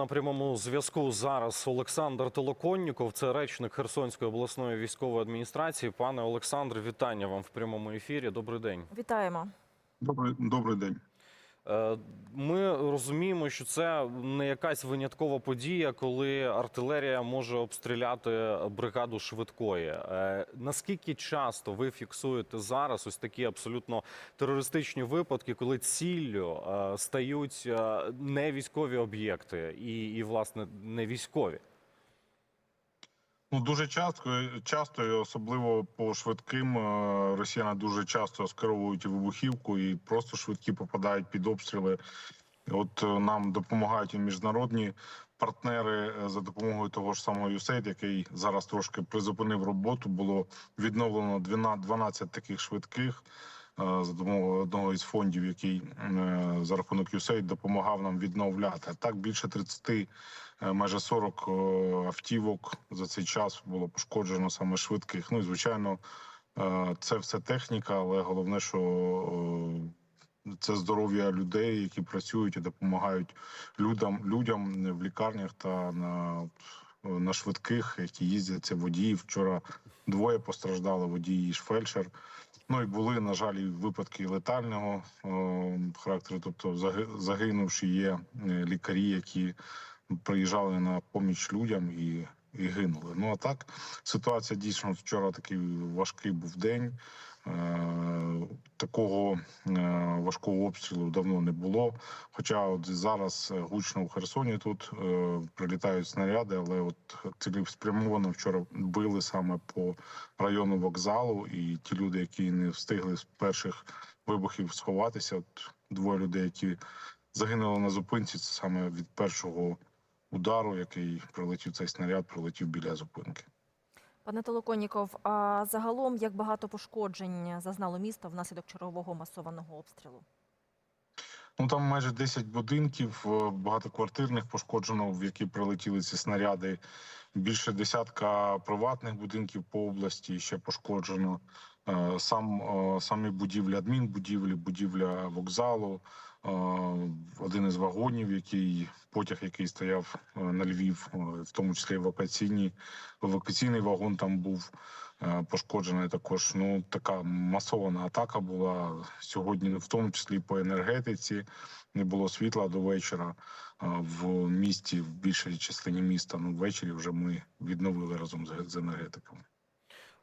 на прямому зв'язку зараз Олександр Толоконніков, це речник Херсонської обласної військової адміністрації. Пане Олександр, вітання вам в прямому ефірі. Добрий день. Вітаємо. Добрий, добрий день. Е, Ми розуміємо, що це не якась виняткова подія, коли артилерія може обстріляти бригаду швидкої. Е, Наскільки часто ви фіксуєте зараз ось такі абсолютно терористичні випадки, коли ціллю е, стають не військові об'єкти і, і власне не військові? Ну дуже часто, часто, особливо по швидким, е, росіяни дуже часто скеровують вибухівку і просто швидкі попадають під обстріли. От е, нам допомагають і міжнародні партнери е, за допомогою того ж самого USAID, який зараз трошки призупинив роботу. Було відновлено 12 12 таких швидких за допомогою одного із фондів, який е, за рахунок USAID допомагав нам відновляти. Так більше 30, е, майже 40 е, автівок за цей час було пошкоджено саме швидких. Ну і звичайно, е, це все техніка, але головне, що е, це здоров'я людей, які працюють і допомагають людям, людям в лікарнях та на, на швидких, які їздять. Це водії. Вчора двоє постраждали, водій і фельдшер. Ну і були, на жаль, і випадки летального е, характеру. Тобто, заги- загинувши є е, лікарі, які приїжджали на поміч людям і, і гинули. Ну а так ситуація дійсно вчора такий важкий був день. Е, Такого е, важкого обстрілу давно не було. Хоча от зараз е, гучно в Херсоні тут прилітають снаряди, але от цілеспрямовано вчора били саме по району вокзалу, і ті люди, які не встигли з перших вибухів сховатися, от двоє людей, які загинули на зупинці, це саме від першого удару, який прилетів цей снаряд, прилетів біля зупинки. Пане Толоконніков, а загалом як багато пошкоджень зазнало місто внаслідок чергового масованого обстрілу? Ну там майже 10 будинків е, багатоквартирних пошкоджено, в які прилетіли ці снаряди. Більше десятка приватних будинків по області ще пошкоджено. Е, Сам е, самі будівлі, адмінбудівлі, будівля вокзалу, один із вагонів, який потяг, який стояв е, на Львів, е, в тому числі евакуаційні евакуаційний вагон там був е, пошкоджений. Також ну така масована атака була сьогодні, в тому числі по енергетиці. Не було світла до вечора е, в місті, в більшій частині міста. Ну ввечері вже ми відновили разом з енергетиками.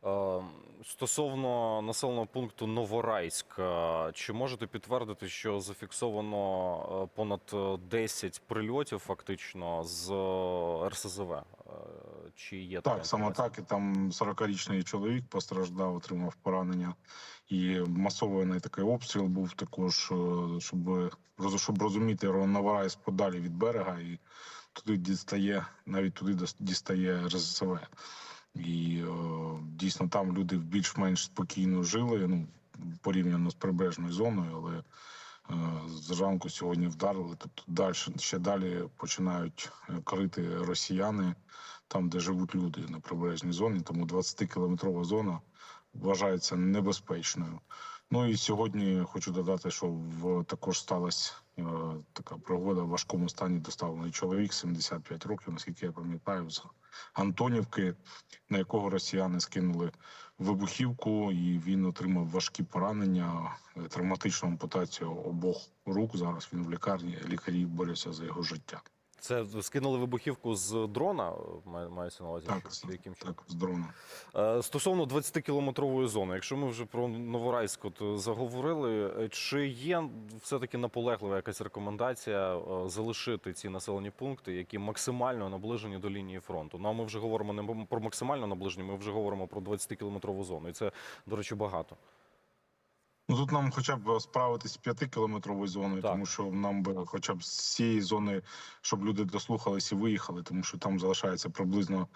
Е, Стосовно населеного пункту Новорайськ, е, чи можете підтвердити, що зафіксовано е, понад е, 10 прильотів фактично з РСЗВ? Чи є Так, саме так. І там 40-річний чоловік постраждав, отримав поранення. І масований такий обстріл був також, щоб, щоб розуміти, Новорайськ подалі від берега, і туди дістає, навіть туди дістає РСЗВ. І е, дійсно там люди більш-менш спокійно жили, ну порівняно з прибережною зоною, але е, зранку сьогодні вдарили. Тобто далі ще далі починають е, крити росіяни там, де живуть люди на прибережній зоні. Тому 20-кілометрова зона вважається небезпечною. Ну і сьогодні хочу додати, що в також сталася е, така пригода в важкому стані доставлений чоловік 75 років, наскільки я пам'ятаю, з Антонівки, на якого росіяни скинули вибухівку, і він отримав важкі поранення, е, травматичну ампутацію обох рук. Зараз він в лікарні. Лікарі борються за його життя. Це скинули вибухівку з дрона, має- мається на увазі? Так, яким так, з дрона. Е, Стосовно 20-кілометрової зони, якщо ми вже про Новорайськ от е, заговорили, е, чи є все-таки наполеглива якась рекомендація залишити ці населені пункти, які максимально наближені до лінії фронту? Ну а ми вже говоримо не про максимально наближені, ми вже говоримо про 20-кілометрову зону, і це, до речі, багато. Ну тут нам хоча б справитись з 5-кілометровою зоною, Так. тому що нам би хоча б з цієї зони, щоб люди дослухались і виїхали, тому що там залишається приблизно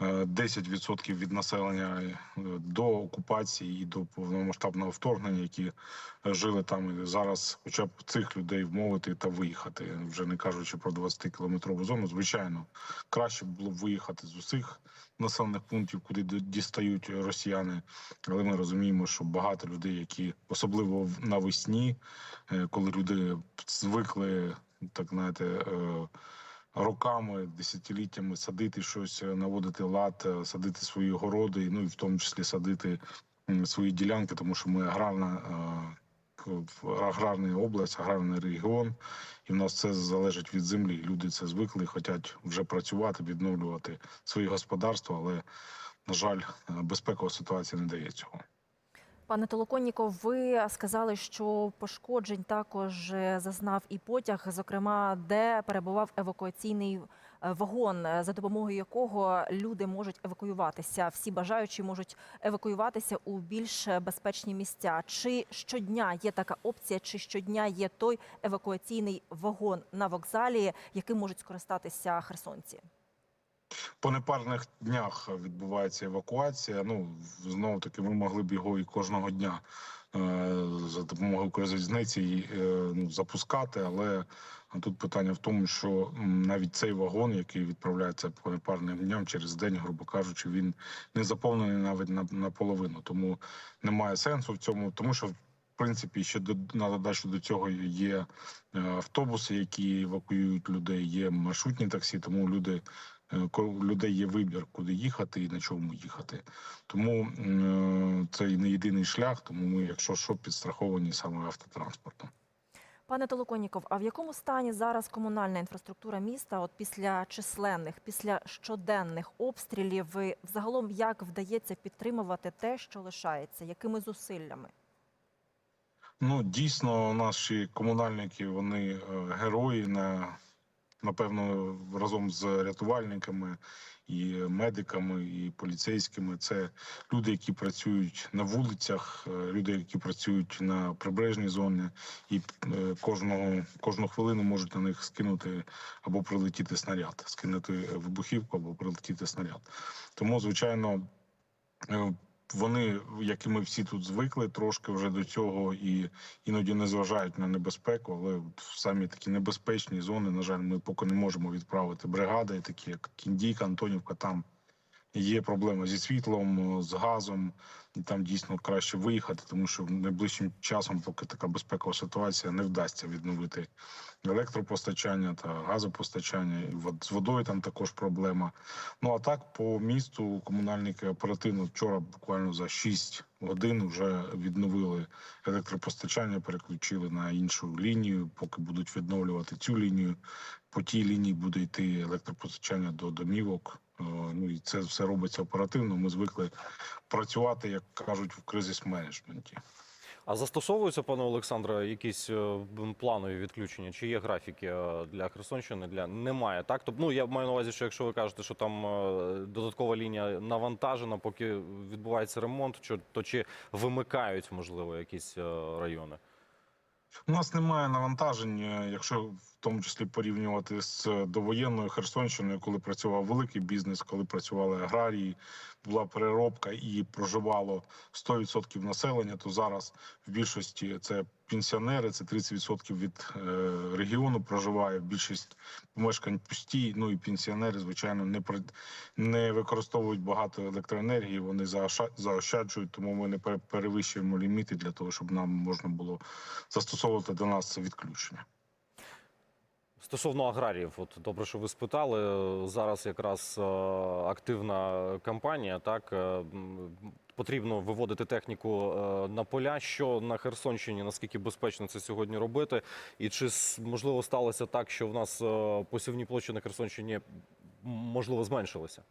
е, 10% від населення е, до окупації і до повномасштабного вторгнення, які е, жили там. І зараз, хоча б цих людей вмовити та виїхати, вже не кажучи про 20-кілометрову зону. Звичайно, краще було б виїхати з усіх населених пунктів, куди дістають росіяни. Але ми розуміємо, що багато людей, які особливо навесні, е, коли люди звикли так знаєте. е, роками, десятиліттями садити щось, е, наводити лад, садити свої городи, ну і в тому числі садити свої ділянки, тому що ми аграрна. В- аграрна область, аграрний регіон, і в нас це залежить від землі. Люди це звикли, хочуть вже працювати, відновлювати свої господарства, але на жаль, безпекова ситуація не дає цього. Пане Толоконніков, ви сказали, що пошкоджень також е, зазнав і потяг, зокрема, де перебував евакуаційний е, вагон, е, за допомогою якого люди можуть евакуюватися. Всі бажаючі можуть евакуюватися у більш безпечні місця. Чи щодня є така опція, чи щодня є той евакуаційний вагон на вокзалі, яким можуть скористатися херсонці? По непарних днях відбувається евакуація. Ну знову таки, ми могли б його і кожного дня е, за допомогою Укрзалізниці е, ну, запускати, але тут питання в тому, що навіть цей вагон, який відправляється по непарним дням через день, грубо кажучи, він не заповнений навіть на, наполовину. Тому немає сенсу в цьому, тому що. Принципі, ще до на додачу до цього є е, автобуси, які евакуюють людей, є маршрутні таксі, тому люди Е, у людей є вибір, куди їхати і на чому їхати. Тому е, це не єдиний шлях. Тому ми, якщо що, підстраховані саме автотранспортом. Пане Толоконніков, а в якому стані зараз комунальна інфраструктура міста? От після численних, після щоденних обстрілів, взагалом як вдається підтримувати те, що лишається, якими зусиллями? Ну дійсно, наші комунальники вони е, герої на напевно разом з рятувальниками і медиками, і поліцейськими. Це люди, які працюють на вулицях, е, люди, які працюють на прибережній зоні, і е, кожного кожну хвилину можуть на них скинути або прилетіти снаряд, скинути вибухівку або прилетіти снаряд. Тому, звичайно. Вони, як і ми всі тут звикли, трошки вже до цього і іноді не зважають на небезпеку, але в самі такі небезпечні зони, на жаль, ми поки не можемо відправити бригади, такі як Кіндійка, Антонівка. Там є проблеми зі світлом, з газом, і там дійсно краще виїхати, тому що найближчим часом, поки така безпекова ситуація, не вдасться відновити електропостачання та газопостачання. І з водою там також проблема. Ну а так по місту комунальники оперативно вчора буквально за 6 годин вже відновили електропостачання, переключили на іншу лінію. Поки будуть відновлювати цю лінію, по тій лінії буде йти електропостачання до домівок. Е, Ну і це все робиться оперативно. Ми звикли працювати, як кажуть, в кризис менеджменті. А застосовуються, пане Олександре, якісь е, планові відключення? Чи є графіки е, для Херсонщини? Для немає, так? Тобто, ну я маю на увазі, що якщо ви кажете, що там додаткова лінія навантажена, поки відбувається ремонт, то чи вимикають можливо якісь райони? У нас немає навантажень, якщо тому числі порівнювати з е, довоєнною Херсонщиною, коли працював великий бізнес, коли працювали аграрії, була переробка і проживало 100% населення, то зараз в більшості це пенсіонери, це 30% від е, регіону проживає. Більшість помешкань пусті. Ну і пенсіонери, звичайно, не не використовують багато електроенергії. Вони заоща- заощаджують, тому ми не пере- перевищуємо ліміти для того, щоб нам можна було застосовувати до нас це відключення. Стосовно аграріїв, от добре, що ви спитали. Зараз якраз е, активна кампанія. Так е, потрібно виводити техніку е, на поля. Що на Херсонщині, наскільки безпечно це сьогодні робити? І чи можливо сталося так, що в нас посівні площі на Херсонщині можливо зменшилися?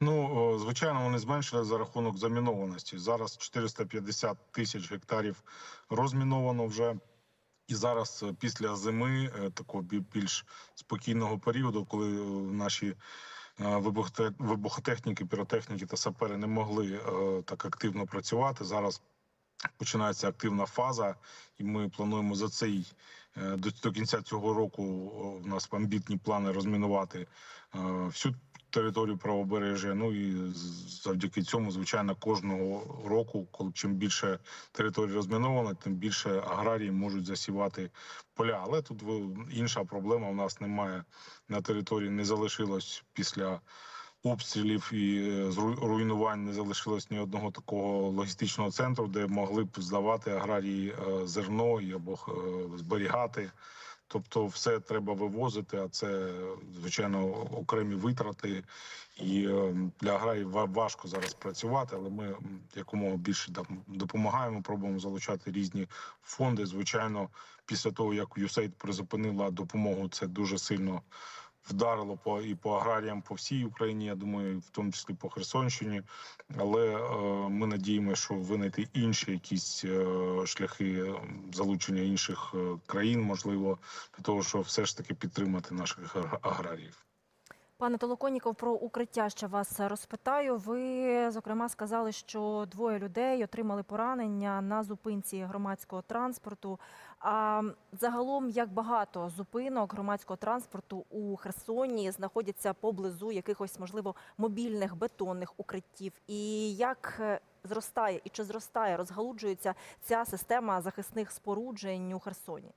Ну звичайно, вони зменшили за рахунок замінованості. Зараз 450 тисяч гектарів розміновано вже. І зараз е, після зими е, такого більш спокійного періоду, коли е, наші вибухотехніки, піротехніки та сапери не могли так активно працювати. Зараз починається активна фаза, і ми плануємо за цей до, кінця цього року. У нас амбітні плани розмінувати всю територію правобережжя. Ну і завдяки цьому, звичайно, кожного року, коли чим більше територій розміновано, тим більше аграрії можуть засівати поля. Але тут інша проблема. У нас немає на території, не залишилось після. Обстрілів і е, руйнувань не залишилось ні одного такого логістичного центру, де могли б здавати аграрії е, зерно або е, зберігати. Тобто, все треба вивозити, а це звичайно окремі витрати. І е, для аграріїв ва- важко зараз працювати, але ми якомога більше допомагаємо, пробуємо залучати різні фонди. Звичайно, після того як USAID призупинила допомогу, це дуже сильно вдарило по і по аграріям по всій Україні. Я думаю, в тому числі по Херсонщині. Але е, ми надіємося, що винайти інші якісь е, шляхи е, залучення інших е, країн, можливо, для того, щоб все ж таки підтримати наших аграріїв. Пане Толоконіков, про укриття ще вас розпитаю. Ви зокрема сказали, що двоє людей отримали поранення на зупинці громадського транспорту. А загалом, як багато зупинок громадського транспорту у Херсоні знаходяться поблизу якихось, можливо, мобільних бетонних укриттів, і як е, зростає і чи зростає, розгалуджується ця система захисних споруджень у Херсоні?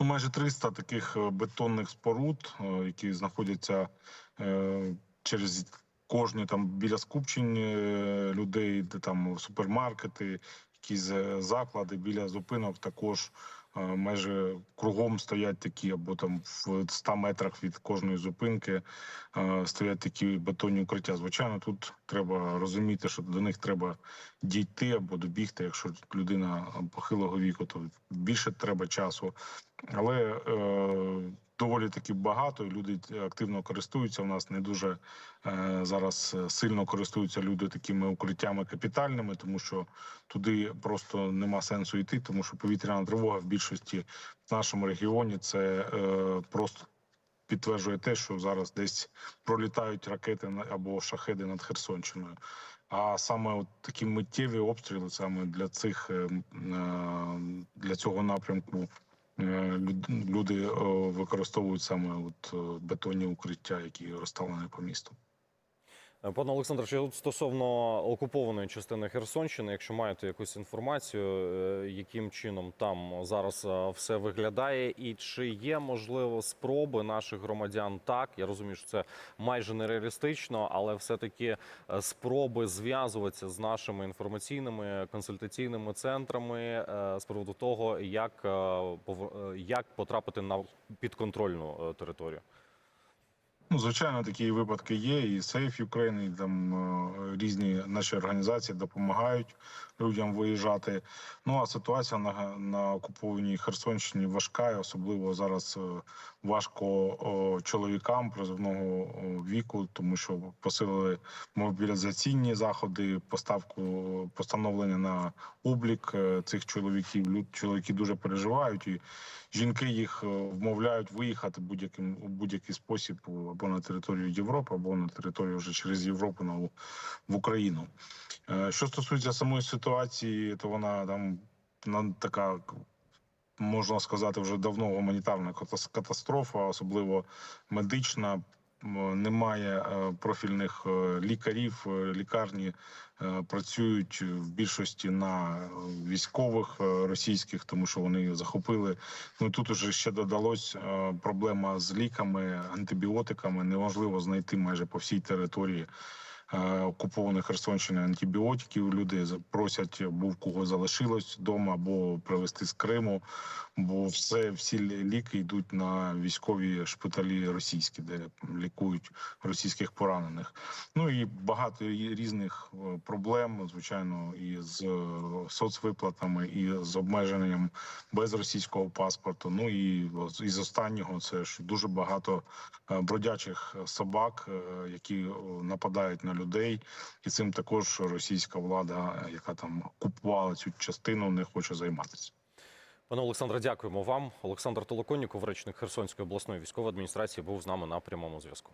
Ну, майже 300 таких е, бетонних споруд, е, які знаходяться через кожні там біля скупчень людей, де там супермаркети, якісь е, заклади біля зупинок також. е, Майже кругом стоять такі, або там в 100 метрах від кожної зупинки е, стоять такі бетонні укриття. Звичайно, тут треба розуміти, що до них треба дійти або добігти. Якщо людина похилого віку, то більше треба часу але доволі таки багато. і Люди активно користуються. У нас не дуже е, зараз сильно користуються люди такими укриттями капітальними, тому що туди просто нема сенсу йти, тому що повітряна тривога в більшості в нашому регіоні це е, просто. Підтверджує те, що зараз десь пролітають ракети або шахеди над Херсонщиною. А саме от такі миттєві обстріли саме для цих е, м, е, для цього напрямку Е, люди е, використовують саме от бетонні укриття, які розставлені по місту. Е, Пане Олександре, ще стосовно окупованої частини Херсонщини, якщо маєте якусь інформацію, е, яким чином там зараз е, все виглядає, і чи є можливо спроби наших громадян так? Я розумію, що це майже нереалістично, але все-таки спроби зв'язуватися з нашими інформаційними консультаційними центрами з приводу того, як, як потрапити на підконтрольну територію. Ну, звичайно, такі випадки є. І Safe Ukraine, і там е, різні наші організації допомагають людям виїжджати. Ну а ситуація на, на окупованій Херсонщині важка, і особливо зараз е, важко о, чоловікам призовного віку, тому що посилили мобілізаційні заходи, поставку постановлення на облік е, цих чоловіків. Люд чоловіки дуже переживають і. Жінки їх вмовляють виїхати будь-яким у будь-який спосіб або на територію Європи, або на територію вже через Європу на в Україну. Е, Що стосується самої ситуації, то вона там на така. Можна сказати, вже давно гуманітарна катас- катастрофа, особливо медична. Немає е, профільних е, лікарів. е, Лікарні працюють в більшості на військових російських, тому що вони захопили Ну тут уже ще додалось проблема з ліками, антибіотиками. Неможливо знайти майже по всій території окупованої Херсонщини антибіотиків. Люди просять, або в кого залишилось вдома, або привезти з Криму. Бо все всі ліки йдуть на військові шпиталі російські, де лікують російських поранених. Ну і багато різних е, проблем, звичайно, і з е, соцвиплатами, і з обмеженням без російського паспорту. Ну і із останнього це ж дуже багато е, бродячих собак, е, які е, нападають на людей, і цим також російська влада, яка там купувала цю частину, не хоче займатися. Пане Олександре, дякуємо вам. Олександр Толоконніков, речник Херсонської обласної військової адміністрації, був з нами на прямому зв'язку.